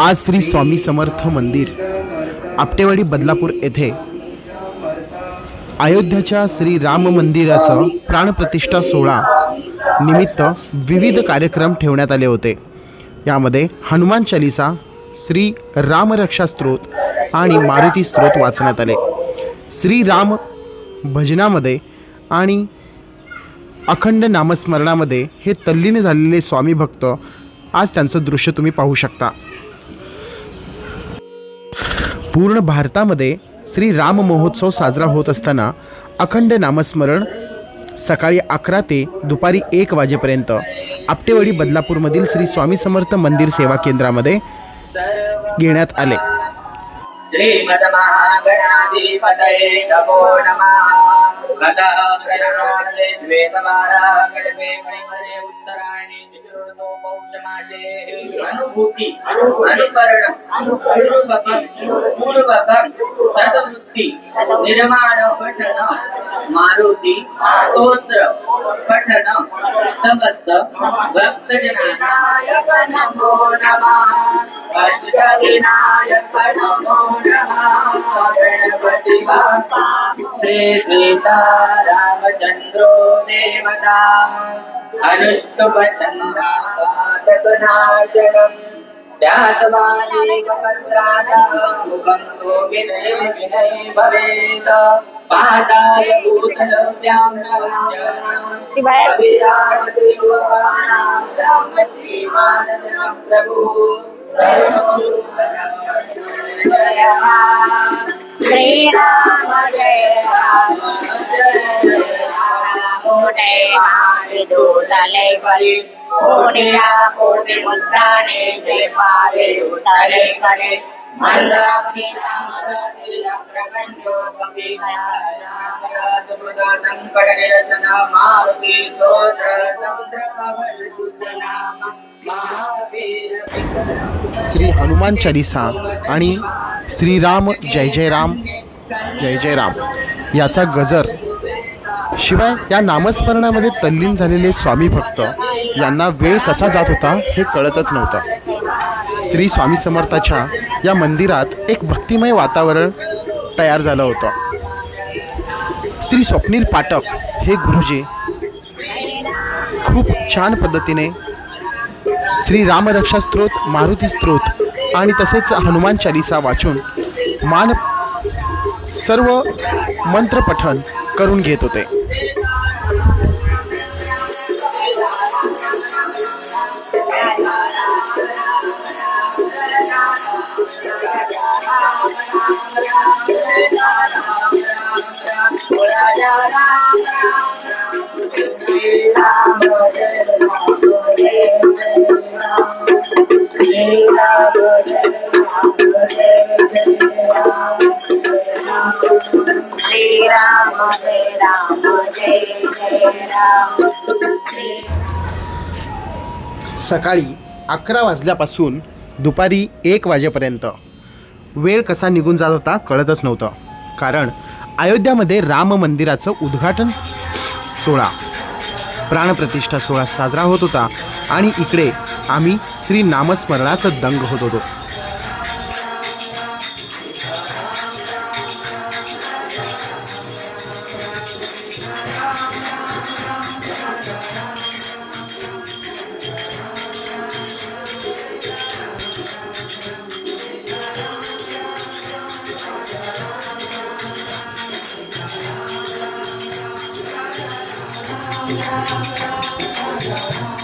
आज श्री स्वामी समर्थ मंदिर आपटेवाडी बदलापूर येथे अयोध्याच्या श्री राम मंदिराचं प्राणप्रतिष्ठा सोहळा निमित्त विविध कार्यक्रम ठेवण्यात आले होते. यामध्ये हनुमान चालिसा श्री रामरक्षा स्त्रोत आणि मारुती स्त्रोत वाचण्यात आले. श्री राम भजनामध्ये आणि अखंड नामस्मरणामध्ये हे तल्लीन झालेले स्वामी भक्त आज त्यांचं दृश्य तुम्ही पाहू शकता. पूर्ण भारतामध्ये श्री राम महोत्सव साजरा होत असताना अखंड नामस्मरण सकाळी अकरा ते दुपारी एक वाजेपर्यंत. आपटेवाडी बदलापूरमधील श्री स्वामी समर्थ मंदिर सेवा केंद्रामध्ये घेण्यात आले. श्रीमदमहागणाधिपतये माझे अनुभूती अनुकरण अनुरूपकं पूर्वकं सदवृत्ती निर्माण पठन मारुती स्तोत्र पठन समस्त भक्तजनानाय नमो नमः अष्टविनायक नमो नमः। श्री सीता रामचन्द्रो देवता अनुष्टुपचन्दा पातकनाशनम् ध्यातवानेकपत्रादा मुखं सोऽविनय विनय भवेत् पादाय भूतलव्यां राम श्रीमानन्दं प्रभु श्रीराम जय राम जय कोटे स्तोत्र समुद्र महावीर श्री हनुमान चालिसा आणि श्रीराम जय जय राम जय जय राम याचा गजर. शिवाय या नामस्मरणामध्ये तल्लीन झालेले स्वामी भक्त यांना वेळ कसा जात होता हे कळतच नव्हतं. श्री स्वामी समर्थाच्या या मंदिरात एक भक्तिमय वातावरण तयार झालं होतं. श्री स्वप्नील पाठक हे गुरुजी खूप छान पद्धतीने श्री रामरक्षा स्त्रोत मारुती स्त्रोत आणि तसेच हनुमान चालिसा वाचून मान सर्व मंत्रपठण करून घेत होते. सकाळी अकरा वाजल्यापासून दुपारी एक वाजेपर्यंत. वेळ कसा निघून जात होता कळतच नव्हतं. कारण अयोध्यामध्ये राम मंदिराचं उद्घाटन सोहळा प्राणप्रतिष्ठा सोहळा साजरा होत होता आणि इकडे आम्ही श्री नामस्मरणात दंग होत होतो. जय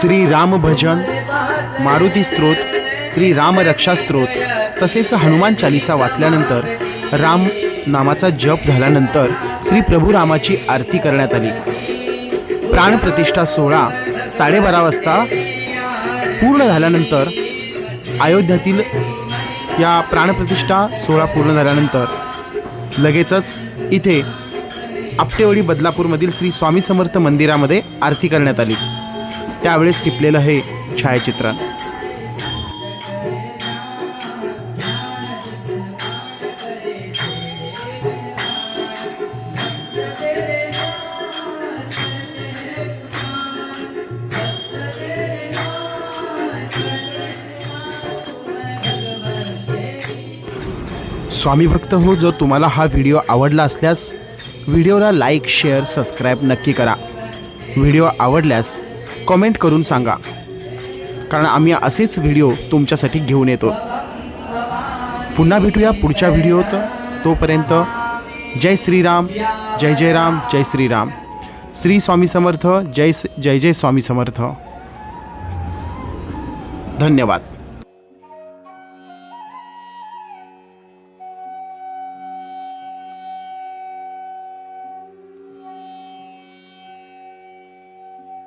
श्री राम भजन मारुती स्त्रोत श्री राम रक्षा स्त्रोत तसेच हनुमान चालिसा वाचल्यानंतर राम नामाचा जप झाल्यानंतर श्री प्रभू रामाची आरती करण्यात आली. प्राणप्रतिष्ठा सोहळा साडेबारा वाजता पूर्ण झाल्यानंतर अयोध्यातील या प्राणप्रतिष्ठा सोहळा पूर्ण झाल्यानंतर लगेचच इथे आपटेवडी बदलापूरमधील श्री स्वामी समर्थ मंदिरामध्ये आरती करण्यात आली. त्यावेळेस टिपलेलं हे छायाचित्रण स्वामी भक्त हो जर तुम्हाला हा व्हिडिओ आवडला असल्यास व्हिडिओला लाईक शेअर सबस्क्राईब नक्की करा. व्हिडिओ आवडल्यास कमेंट करून सांगा. कारण आम्ही असेच व्हिडिओ तुमच्यासाठी घेऊन येतो. पुन्हा भेटूया पुढच्या व्हिडिओत. तोपर्यंत जय श्रीराम जय जय राम जय श्रीराम. श्री स्वामी समर्थ जय जय जय स्वामी समर्थ. धन्यवाद.